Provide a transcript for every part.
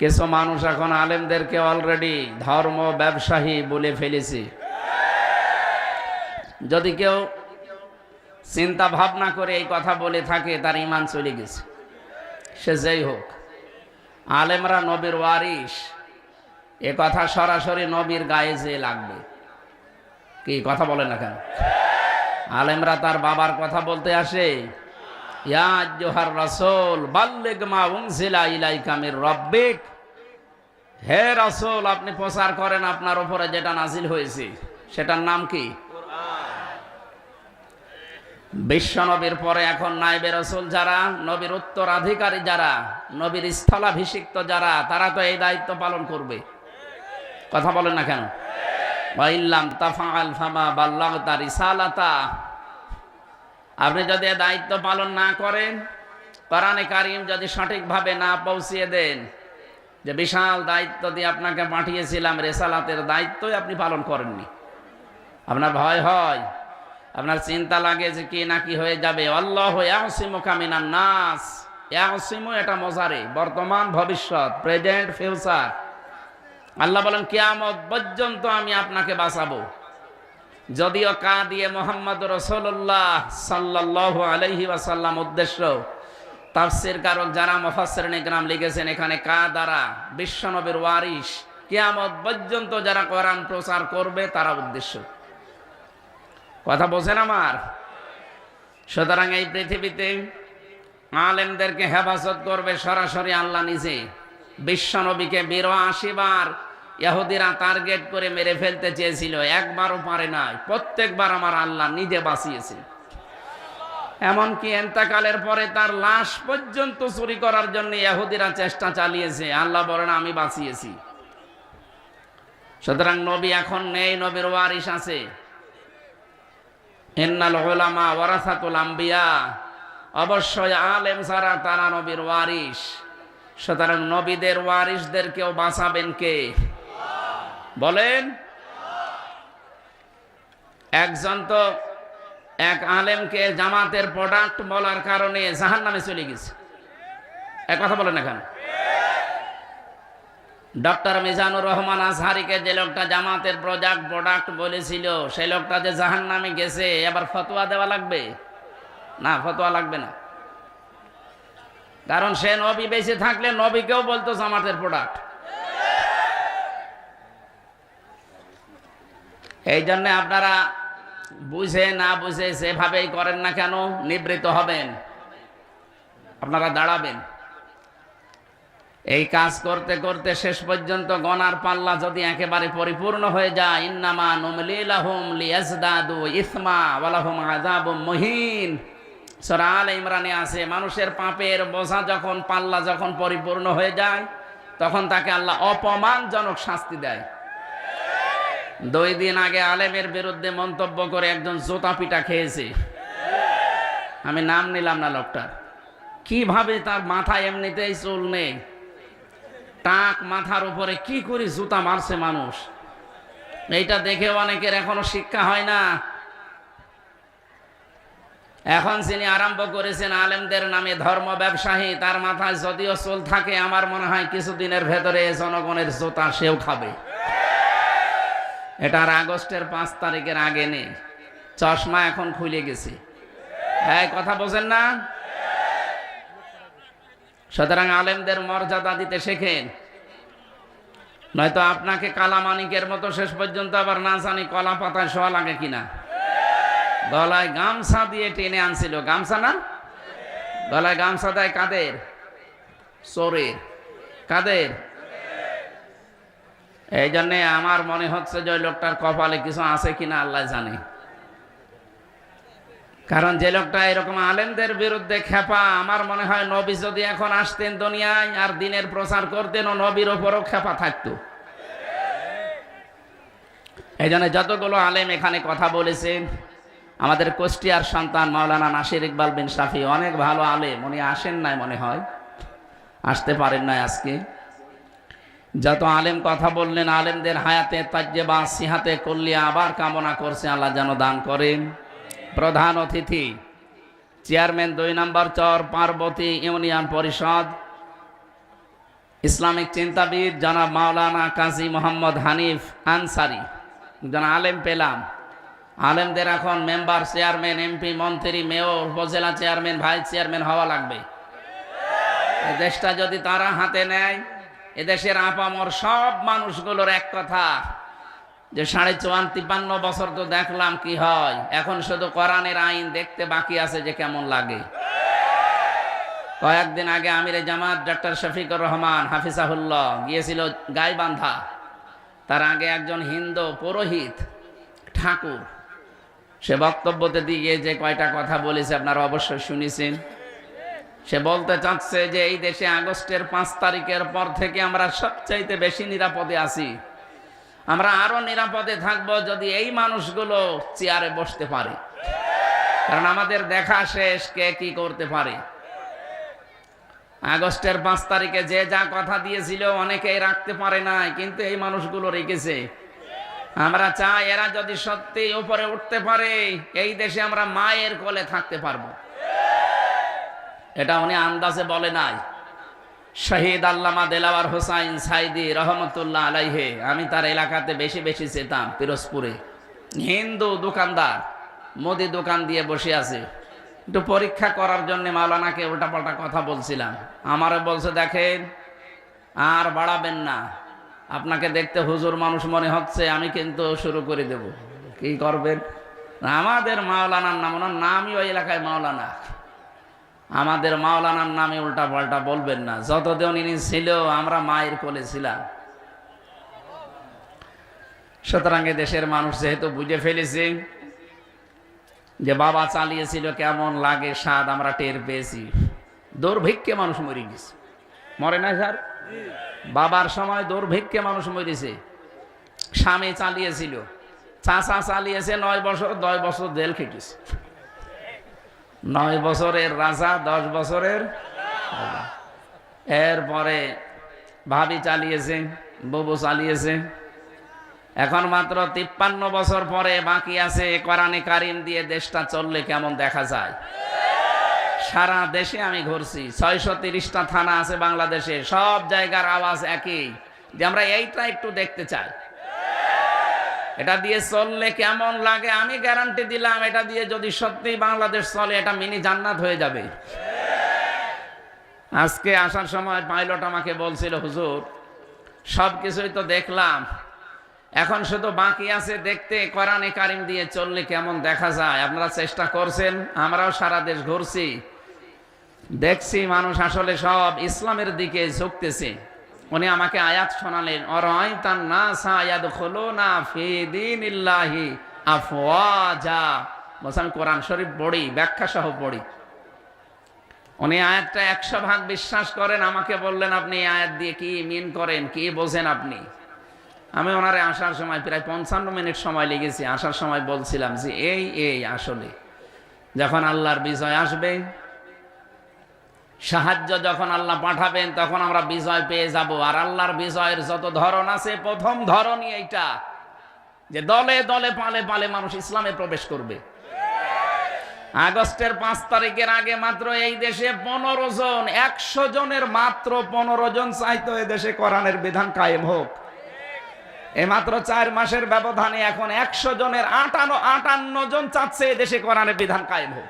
কিছু মানুষ এখন আলেমদেরকে অলরেডি ধর্ম ব্যবসায়ী বলে ফেলেছে। যদি কেউ চিন্তা ভাবনা করে এই কথা বলে থাকে, তার ইমান চলে গেছে। সে যেই হোক, আলেমরা নবীর ওয়ারিস এ কথা সরাসরি নবীর গায়ে যে লাগবে। কি, কথা বলে না কেন? আলেমরা তার বাবার কথা বলতে আসে আপনি প্রচার করেন আপনার উপরে যেটা নাজিল হয়েছে, সেটার নাম কি? বিশ্ব নবীর পরে এখন নাইবে রসুল যারা, নবীর উত্তরাধিকারী যারা, নবীর স্থলাভিষিক্ত যারা, তারা তো এই দায়িত্ব পালন করবে। কথা বলেন না কেন? রিসালাতা। আপনি যদি দায়িত্ব পালন না করেন, কোরআনে কারিম যদি সঠিকভাবে না পৌঁছিয়ে দেন, যে বিশাল দায়িত্ব দিয়ে আপনাকে পাঠিয়েছিলাম, রেসালাতের দায়িত্বই আপনি পালন করেননি। আপনার ভয় হয়, আপনার চিন্তা লাগে যে কি না কি হয়ে যাবে। আল্লাহ ইয়াসিমু কামিনান নাস। ইয়াসিমু এটা মজারে, বর্তমান, ভবিষ্যৎ, প্রেজেন্ট, ফিউচার। আল্লাহ বলেন, কিয়ামত পর্যন্ত আমি আপনাকে বাঁচাবো। যদিও কা দিয়ে মোহাম্মদ রসল্লাহ সাল্লাহ আলহি ওয়াসাল্লাম উদ্দেশ্য, তাফসির কারক যারা মফাসের গ্রাম লিখেছেন, এখানে কা দ্বারা বিশ্বনবীর ওয়ারিস কেয়ামত পর্যন্ত যারা কোরআন প্রচার করবে, তারা উদ্দেশ্য। কথা বোঝেন আমার? সুতরাং এই পৃথিবীতে আলেমদেরকে হেফাজত করবে সরাসরি আল্লাহ নিজে। বিশ্বনবীকে বিরাশি বার ইহুদিরা টার্গেট করে মেরে ফেলতে চেয়েছিল, একবারও পারে নাই। প্রত্যেকবার আমার আল্লাহ নিজে বাঁচিয়েছে এমনকি এন্তাকালের পরে তার লাশ পর্যন্ত চুরি করার জন্য ইহুদিরা চেষ্টা চালিয়েছে। আল্লাহ বলেন, আমি বাঁচিয়েছি। সুতরাং নবী এখন নেই, নবীর ওয়ারিস আছে। ইন্নাল উলামা ওয়ারাসাতুল আম্বিয়া। অবশ্যই আলেম সারা তারা নবীর ওয়ারিস সুতরাং নবীদের ওয়ারিসদেরকেও বাঁচাবেন কে? বলেন। একজন তো এক আলেমকে জামাতের প্রোডাক্ট বলার কারণে জাহান নামে চলে গেছে। এক কথা বলেন এখন। ডক্টর মিজানুর রহমান আজহারিকে যে লোকটা জামাতের প্রোডাক্ট প্রোডাক্ট বলেছিল সেই লোকটা যে জাহান নামে গেছে, এবার ফতোয়া দেওয়া লাগবে? না, ফতোয়া লাগবে না। কারণ সে নবী বেঁচে থাকলে নবীকেও বলতো জামাতের প্রোডাক্ট এই জন্য আপনারা বুঝে না বুঝে সেভাবেই করেন না কেন নিবৃত হবেন। আপনারা দাঁড়াবেন। এই কাজ করতে করতে শেষ পর্যন্ত গনার পাল্লা যদি একেবারে পরিপূর্ণ হয়ে যায়, ইন্নামা নুমলিলাহুম লিয়াজদাদু ইসমা ওয়ালাহুম আযাবুম মুহিন। সূরা আল ইমরানে আছে, মানুষের পাপের বোঝা যখন, পাল্লা যখন পরিপূর্ণ হয়ে যায়, তখন তাকে আল্লাহ অপমানজনক শাস্তি দেয়। দুই দিন আগে আলেমের বিরুদ্ধে মন্তব্য করে একজন জোতা পিটা খেয়েছে। আমি নাম নিলাম না লোকটার কীভাবে তার মাথায় এমনিতেই চুল নেই? টাক মাথার উপরে কি করে জুতা মারছে মানুষ? এইটা দেখে অনেকের এখনও শিক্ষা হয় না। এখন যিনি আরম্ভ করেছেন আলেমদের নামে ধর্ম ব্যবসায়ী, তার মাথায় যদিও চুল থাকে, আমার মনে হয় কিছুদিনের ভেতরে জনগণের জোতা সেও খাবে। এটার আগস্টের পাঁচ তারিখের আগে নেই চশমা এখন খুলে গেছে। হ্যাঁ কথা বোঝেন না? সুতরাং আলেমদের মর্যাদা দিতে শেখেন। নয়তো আপনাকে কালামানিকের মতো শেষ পর্যন্ত আবার না জানি কলা পাতায় শোয়া লাগে কিনা। গলায় গামছা দিয়ে টেনে আনছিল। গামছা না? গলায় গামছা দেয় কাদের? চোরের। কাদের? এই জন্যে আমার মনে হচ্ছে যে ওই লোকটার কপালে কিছু আছে কিনা আল্লাহ জানে। কারণ যে লোকটা এরকম আলেমদের বিরুদ্ধে খেপা, আমার মনে হয় নবী যদি এখন আসতেন দুনিয়ায় আর দিনের প্রচার করতেন, ও নবীর ওপরও খেপা থাকতো। এই জন্য যতগুলো আলেম এখানে কথা বলেছেন আমাদের কোষ্টিয়ার সন্তান মাওলানা নাসির ইকবাল বিন শাফি অনেক ভালো আলেম, উনি আসেন নাই মনে হয়, আসতে পারেন নাই আজকে। যত আলেম কথা বললেন, আলেমদের হায়াতে তাজ্জে বা সিহাতে কল্লিয়া আবার কামনা করছে, আল্লাহ যেন দান করেন। প্রধান অতিথি, চেয়ারম্যান দুই নম্বর চর, পার্বতী ইউনিয়ন পরিষদ, ইসলামিক চিন্তাবিদ জনাব মাওলানা কাজী মোহাম্মদ হানিফ আনসারি। একজন আলেম পেলাম। আলেমদের এখন মেম্বার, চেয়ারম্যান, এমপি, মন্ত্রী, mayor, upazila chairman, vice chairman হওয়া লাগবে। দেশটা যদি তারা হাতে নেয় এদেশের আপামর সব মানুষগুলোর এক কথা, যে সাড়ে চুয়ান্ন তিপ্পান্ন বছর তো দেখলাম কি হয়। এখন শুধু কোরআনের আইন দেখতে বাকি আছে যে কেমন লাগে। কয়েকদিন আগে আমিরে জামাত ডক্টর শফিকুর রহমান হাফিজাহুল্লাহ গিয়েছিল গাইবান্ধা। তার আগে একজন হিন্দু পুরোহিত ঠাকুর। সে বক্তব্যতে দিয়ে যে কয়টা কথা বলেছে আপনারা অবশ্যই শুনেছেন। সে বলতে চাচ্ছে যে এই দেশে আগস্টের পাঁচ তারিখের পর থেকে আমরা সবচাইতে বেশি নিরাপদে আছি। আমরা আরও নিরাপদে থাকব যদি এই মানুষগুলো চেয়ারে বসতে পারে। কারণ আমাদের দেখা শেষ কে কি করতে পারে। আগস্টের পাঁচ তারিখে যে যা কথা দিয়েছিল অনেকেই রাখতে পারে নাই, কিন্তু এই মানুষগুলো রেখেছে। আমরা চাই এরা যদি সত্যি উপরে উঠতে পারে, এই দেশে আমরা মায়ের কোলে থাকতে পারব। এটা উনি আন্দাজে বলে নাই। শহীদ আল্লামা দেলাওয়ার হোসাইন সাইদি রহমতুল্লাহ আলাইহে, আমি তার এলাকাতে বেশি বেশি যেতাম পিরোজপুরে। হিন্দু দোকানদার, মুদি দোকান দিয়ে বসে আছে। একটু পরীক্ষা করার জন্য মাওলানাকে উল্টাপাল্টা কথা বলছিলাম। আমারও বলছে, দেখেন, আর বাড়াবেন না। আপনাকে দেখতে হুজুর মানুষ মনে হচ্ছে, আমি কিন্তু শুরু করে দেব। কি করবেন? আমাদের মাওলানার নাম, ওনার নামই ওই এলাকায় মাওলানা। আমাদের মাওলানার নামে উল্টা পাল্টা বলবেন না। যতদিন ইনি ছিল, আমরা মায়ের কোলে ছিলাম। সুতরাং দেশের মানুষ যেহেতু বুঝে ফেলেছে যে বাবা চালিয়েছিল কেমন লাগে স্বাদ আমরা টের পেয়েছি। দুর্ভিক্ষে মানুষ মরে গেছে। মরে না স্যার? বাবার সময় দুর্ভিক্ষে মানুষ মরেছে। স্বামী চালিয়েছিল। চাচা চালিয়েছে নয় বছর, দশ বছর জেল খেটেছে। নয় বছরের রাজা, দশ বছরের এরপরে ভাবি চালিয়েছে, ববু চালিয়েছে। এখন মাত্র তিপ্পান্ন বছর পরে বাকি আছে, কোরআনে কারিম দিয়ে দেশটা চললে কেমন দেখা যায়? সারা দেশে আমি ঘুরছি, ছয়শো তিরিশটা থানা আছে বাংলাদেশে, সব জায়গার আওয়াজ একই। যে আমরা এইটা একটু দেখতে চাই। এটা দিয়ে চললে কেমন লাগে? আমি গ্যারান্টি দিলাম, এটা দিয়ে যদি সত্যি বাংলাদেশ চলে, এটা মিনি জান্নাত হয়ে যাবে। আজকে আসার সময় পাইলট আমাকে বলছিল, হুজুর সব কিছুই তো দেখলাম। এখন শুধু বাকি আছে দেখতে, কোরআনে কারিম দিয়ে চললে কেমন দেখা যায়? আপনারা চেষ্টা করছেন, আমরাও সারা দেশ ঘুরছি। দেখছি মানুষ আসলে সব ইসলামের দিকে ঝুঁকতেছে। উনি আমাকে আয়াত শোনালেন না সায়াদ না ফিদিন ইল্লাহি আফওয়াজা। বলছে, আমি কোরআন শরীফ পড়ি ব্যাখ্যা সহ পড়ি। উনি আয়াতটা একশো ভাগ বিশ্বাস করেন, আমাকে বললেন, আপনি আয়াত দিয়ে কি মিন করেন, কি বোঝেন আপনি? আমি ওনারে আসার সময় প্রায় পঞ্চান্ন মিনিট সময় লেগেছি, আসার সময় বলছিলাম যে, এই এই আসলে। যখন আল্লাহর বিজয় আসবে সাহায্য যখন আল্লাহ পাঠাবেন, তখন আমরা বিজয় পেয়ে যাব। আর আল্লাহর বিজয়ের যত ধরন আছে, প্রথম ধরনই এইটা, যে দলে দলে পালে পালে মানুষ ইসলামে প্রবেশ করবে। আগস্টের পাঁচ তারিখের আগে মাত্র এই দেশে পনেরো জন, একশো জনের মাত্র পনেরো জন চাইতো এ দেশে কোরআনের বিধান কায়েম হোক। এই মাত্র চার মাসের ব্যবধানে এখন একশো জনের আটান্ন আটান্ন জন চাচ্ছে এ দেশে কোরআনের বিধান কায়েম হোক।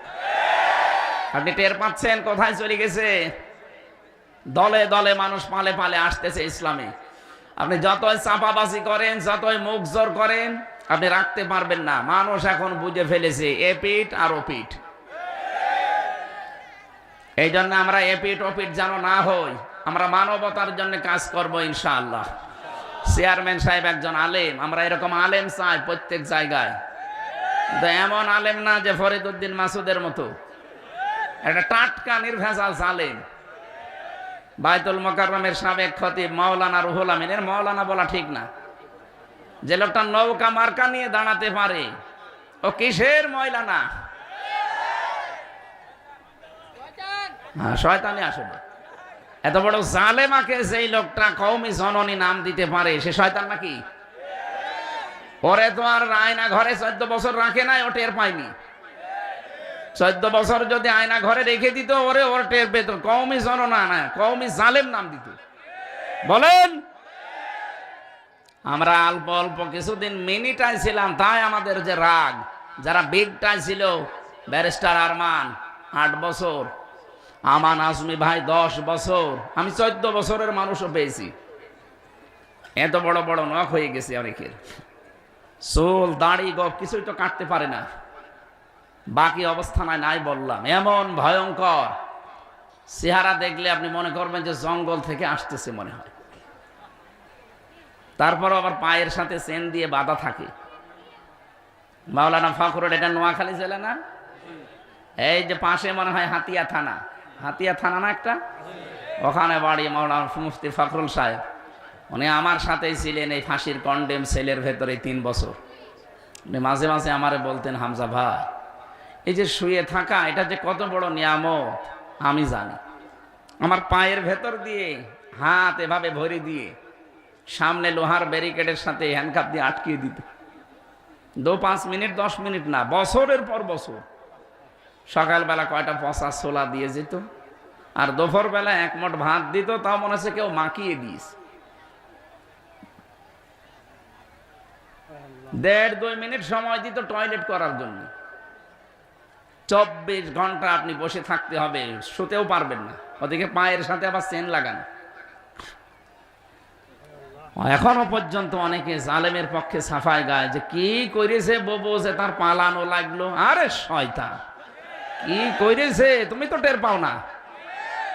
আপনি টের পাচ্ছেন কোথায় চলে গেছে? দলে দলে মানুষ পালে পালে আসতেছে ইসলামে। আপনি যতই চাপাবাজি করেন, যতই মুখ জোর করেন, আপনি রাখতে পারবেন না। মানুষ এখন বুঝে ফেলেছে, এ পিঠ আর ও পিঠ। এই জন্য আমরা এ পিঠ ও পিঠ যেন না হই, আমরা মানবতার জন্য কাজ করব ইনশাআল্লাহ। চেয়ারম্যান সাহেব একজন আলেম, আমরা এরকম আলেম চাই প্রত্যেক জায়গায়। এমন আলেম না যে ফরিদ উদ্দিন মাসুদের মতো। একটা টাটকা নির্ভেজাল জালেম। বাইতুল মোকাররমের সাবেক খতিব মাওলানা রুহুল আমিনের, মাওলানা বলা ঠিক না। যে লোকটা নৌকা মার্কা নিয়ে দাঁড়াতে পারে, ও কিসের ময়লানা? হ্যাঁ শয়তানি আসলে এত বড় জালেমাকে যেই লোকটা কৌমি জননী নাম দিতে পারে, সে শয়তান নাকি? ওরে তো আর আয়না ঘরে চোদ্দ বছর রাখে নাই, ও টের পায়নি। চোদ্দ বছর যদি আয়না ঘরে রেখে দিত, ওরে ওর টের পেত। কৌমি জননা না কৌমি জালেম নাম দিত। বলেন? আমরা অল্প অল্প কিছুদিন মিনিটাই ছিলাম, তাই আমাদের যে রাগ, যারা বিগটাই ছিল, ব্যারিস্টার আরমান, আট বছর, আমান আজমি ভাই দশ বছর, আমি চোদ্দ বছরের মানুষও পেয়েছি। এত বড় বড় নখ হয়ে গেছে অনেকের। চুল, দাড়ি গপ কিছুই তো কাটতে পারে না। বাকি অবস্থা নাই বললাম। এমন ভয়ঙ্কর চেহারা দেখলে আপনি মনে করবেন যে জঙ্গল থেকে আসতেছে মনে হয়। তারপর আবার পায়ের সাথে চেন দিয়ে বাঁধা থাকে। মাওলানা ফখরুল, এটা নোয়াখালী জেলা না? এই যে পাশে মনে হয় হাতিয়া থানা। হাতিয়া থানা না একটা? ওখানে বাড়ি মাওলানা মুফতি ফখরুল সাহেব। উনি আমার সাথেই ছিলেন এই ফাঁসির কন্ডেম সেলের ভেতরে তিন বছর। উনি মাঝে মাঝে আমারে বলতেন, হামজা ভাই এই যে শুয়ে থাকা, এটা যে কত বড় নিয়ামত, আমি জানি। আমার পায়ের ভেতর দিয়ে, হাত এভাবে ভরে দিয়ে, সামনে লোহার ব্যারিকেডের সাথে হ্যান্ডকাপ দিয়ে আটকিয়ে দিত। দু পাঁচ মিনিট, দশ মিনিট না, বছরের পর বছর। সকালবেলা কয়টা পচা ছোলা দিয়ে যেত, আর দুপুর বেলা এক মোট ভাত দিত, তাও মনে হচ্ছে কেউ মাখিয়ে দিস দেড় দুই মিনিট সময় দিত টয়লেট করার জন্য। চব্বিশ ঘণ্টা আপনি বসে থাকতে হবে, শুতেও পারবেন না। ওদিকে পায়ের সাথে আবার চেন লাগানো। এখনও পর্যন্ত অনেকে জালেমের পক্ষে সাফাই গায় যে, কি করেছে ববু যে তার পালানো লাগল? আরে শয়তা কি করেছে তুমি তো টের পাও না।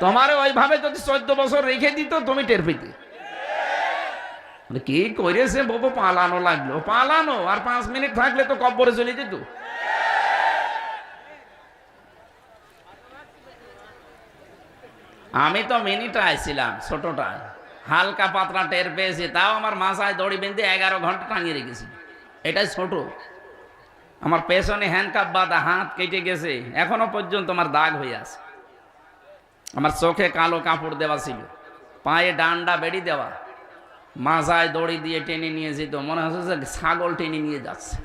তোমার ওইভাবে যদি চোদ্দ বছর রেখে দিত, তুমি টের পেতে। কি করেছে ববু, পালানো লাগল? পালানো, আর পাঁচ মিনিট থাকলে তো কব্বরে চলে যেত। আমি তো মিনিটায় ছিলাম ছোটটায় হালকা পাতলা টের পেয়েছি, তাও আমার মাথায় দড়ি বেঁধে এগারো ঘণ্টা টাঙিয়ে রেখেছি। এটাই ছোট। আমার পেছনে হ্যান্ডকাপ বাঁধা, হাত কেটে গেছে, এখনও পর্যন্ত আমার দাগ হয়ে আছে। আমার চোখে কালো কাপড় দেওয়া ছিল, পায়ে ডান্ডা বেড়ি দেওয়া। মাজায় দড়ি দিয়ে টেনে নিয়ে যেত, মনে হচ্ছে যে ছাগল টেনে নিয়ে যাচ্ছে।